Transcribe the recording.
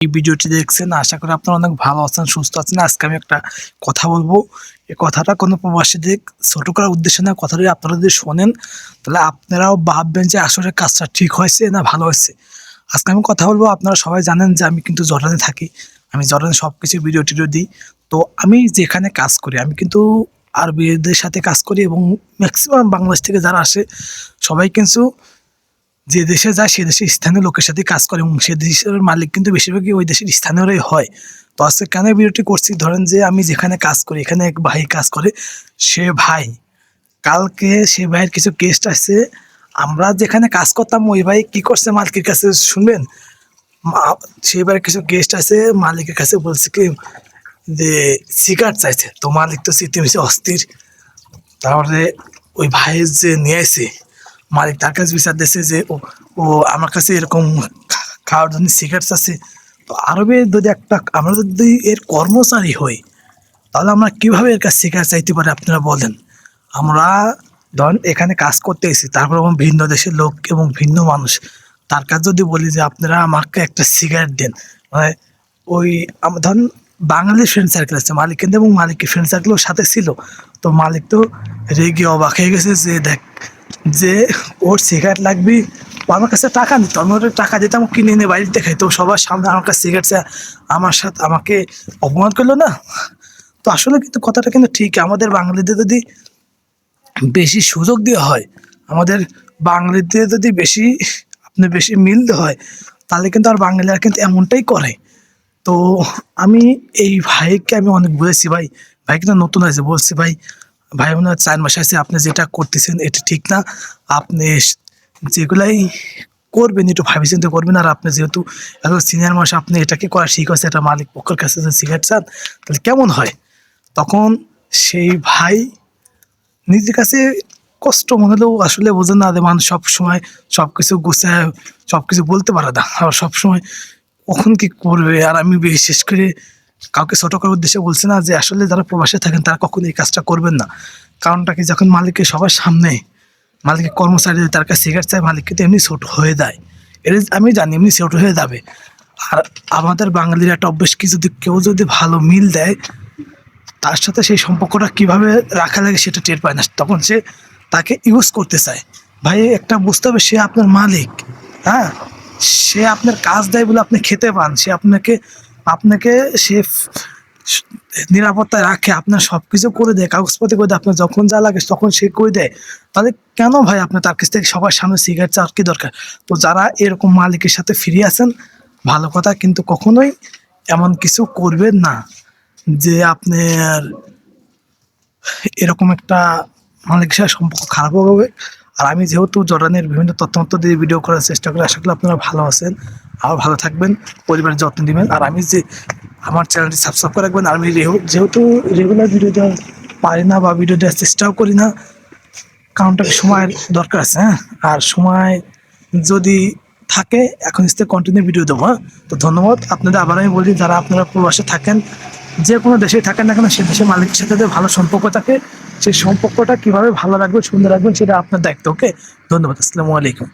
এই ভিডিওটি দেখছেন, আশা করি আপনারা অনেক ভালো আছেন, সুস্থ আছেন। আজকে আমি একটা কথা বলব। এই কথাটা কোনো প্রবাসীদের ছোট করার উদ্দেশ্যে না, কথাটি আপনারা যদি শোনেন, তাহলে আপনারাও ভাববেন যে আসলে কাজটা ঠিক হয়েছে না ভালো হয়েছে। আজকে আমি কথা বলব, আপনারা সবাই জানেন যে আমি কিন্তু জর্ডানে থাকি। আমি জর্ডানে সব কিছু ভিডিও টিডিও দিই। তো আমি যেখানে কাজ করি, আমি কিন্তু আরবিদের সাথে কাজ করি এবং ম্যাক্সিমাম বাংলাদেশ থেকে যারা আসে, সবাই কিন্তু যে দেশে যায়, সে দেশের স্থানীয় লোকের সাথে কাজ করে এবং সে দেশের মালিক কিন্তু বেশিরভাগই ওই দেশের স্থানীয়রাই হয়। তো আজকে কেন ভিডিওটি করছি? ধরেন যে আমি যেখানে কাজ করি, এখানে এক ভাই কাজ করে, সে ভাই। কালকে সে ভাইয়ের কিছু গেস্ট আছে আমরা যেখানে কাজ করতাম, ওই ভাই কি করছে মালিকের কাছে শুনবেন? সে ভাইয়ের কিছু গেস্ট আছে মালিকের কাছে বলছে কি, যে সিগারেট চাইছে। তো মালিক তো মিশে অস্থির। তারপরে ওই ভাইয়ের যে নিয়ে আসে মালিক তার কাছে বিচার দিয়েছে যে ও আমার কাছে এরকম খাওয়ার জন্য সিগারেট আছে। তো আরবে যদি একটা, আমরা যদি এর কর্মচারী হই, তাহলে আমরা কীভাবে এর কাছে সিগারেট চাইতে পারি আপনারা বলেন? আমরা ধরেন এখানে কাজ করতে এসেছি, তারপর এবং ভিন্ন দেশের লোক এবং ভিন্ন মানুষ। তার কাছে যদি বলি যে আপনারা আমাকে একটা সিগারেট দেন মানে ওই ধরেন বাঙালি ফ্রেন্ড সার্কেল আছে মালিক কিন্তু এবং মালিকের ফ্রেন্ড সার্কেল ওর সাথে ছিল। তো মালিক তো রেগে অবাক হয়ে গেছে যে দেখ যে ওর সিগারেট লাগবে, ও আমার কাছে টাকা নিত, আমি ওর টাকা দিতাম, কিনে এনে বাড়িতে তো সবার সামনে আমার কাছে সিগারেট আমার সাথে আমাকে অপমান করল না? তো আসলে কিন্তু কথাটা কিন্তু ঠিক আমাদের বাঙালিদের যদি বেশি সুযোগ দেওয়া হয়, আমাদের বাঙালিদের যদি বেশি, আপনি বেশি মিল হয়, তাহলে কিন্তু আর বাঙালিরা কিন্তু এমনটাই করে। তো আমি এই ভাইকে আমি অনেক বলেছি ভাই ভাই কিন্তু নতুন আছে, বলছি ভাই ভাই হয় চার মাস আছে, আপনি যেটা করতেছেন এটা ঠিক না। আপনি যেগুলাই করবেন, একটু ভাবি চিন্তা করবেন, আর আপনি যেহেতু এত সিনিয়র মাস আপনি এটাকে করা আছে এটা মালিক পক্ষের কাছে যে সিগারেট চান, তাহলে কেমন হয়? তখন সেই ভাই নিজের কাছে কষ্ট মনে হলেও আসলে বোঝে না যে মানুষ সব সময় সব কিছু গুছায় সব কিছু বলতে পারে না। আর সব সময় কখন কি করবে, আর আমি বিশেষ করে কাউকে ছোট করার উদ্দেশ্যে বলছি না যে আসলে যারা প্রবাসে থাকেন তারা কখনো এই কাজটা করবেন না। কারণটা কি? যখন মালিকের সবার সামনে মালিকের কর্মচারী তার কাছে সিগারেট চায়, মালিক কিন্তু এমনি ছোট হয়ে যায়। এটা আমি জানি এমনি ছোট হয়ে যাবে। আর আমাদের বাঙালির একটা অভ্যেস কি? যদি কেউ যদি ভালো মিল দেয়, তার সাথে সেই সম্পর্কটা কীভাবে রাখা লাগে সেটা টের পায় না। তখন সে তাকে ইউজ করতে চায়। ভাই, একটা বুঝতে হবে সে আপনার মালিক। হ্যাঁ? সে আপনার কাজ দেয় বলে আপনি খেতে পান। সে আপনাকে আপনাকে সে নিরাপত্তায় রাখে আপনার সব কিছু করে দেয়, কাগজপত্র করে দেয়, আপনার যখন যা লাগে তখন সে করে দেয়। তাহলে কেন ভাই আপনার তার কাছ থেকে সবার সামনে সিগারেট চাওয়ার কি দরকার? তো যারা এরকম মালিকের সাথে ফিরে আসেন ভালো কথা, কিন্তু কখনোই এমন কিছু করবেন না যে আপনার এরকম একটা মালিকের সাথে সম্পর্ক খারাপ হবে। আর আমি যেহেতু জর্ডানের বিভিন্ন তথ্যমত্র দিয়ে ভিডিও করার চেষ্টা করি, আশা করি আপনারা ভালো আছেন। আরও ভালো থাকবেন, পরিবারের যত্ন নেবেন। আর আমি যে আমার চ্যানেলটি সাবস্ক্রাইব করে রাখবেন আর আমি যেহেতু রেগুলার ভিডিও দেওয়া পারি না বা ভিডিও দেওয়ার চেষ্টাও করি না কারণটা সময়ের দরকার আছে হ্যাঁ? আর সময় যদি থাকে, এখন থেকে কন্টিনিউ ভিডিও দেবো হ্যাঁ? তো ধন্যবাদ। আপনাদের আবার আমি বলি, যারা আপনারা প্রবাসে থাকেন, যে কোনো দেশে থাকেন না কেন, সে দেশের মালিকের সাথে ভালো সম্পর্ক থাকে, সেই সম্পর্কটা কীভাবে ভালো রাখবেন, সুন্দর রাখবেন, সেটা আপনার দায়িত্ব ওকে ধন্যবাদ, আসসালামু আলাইকুম।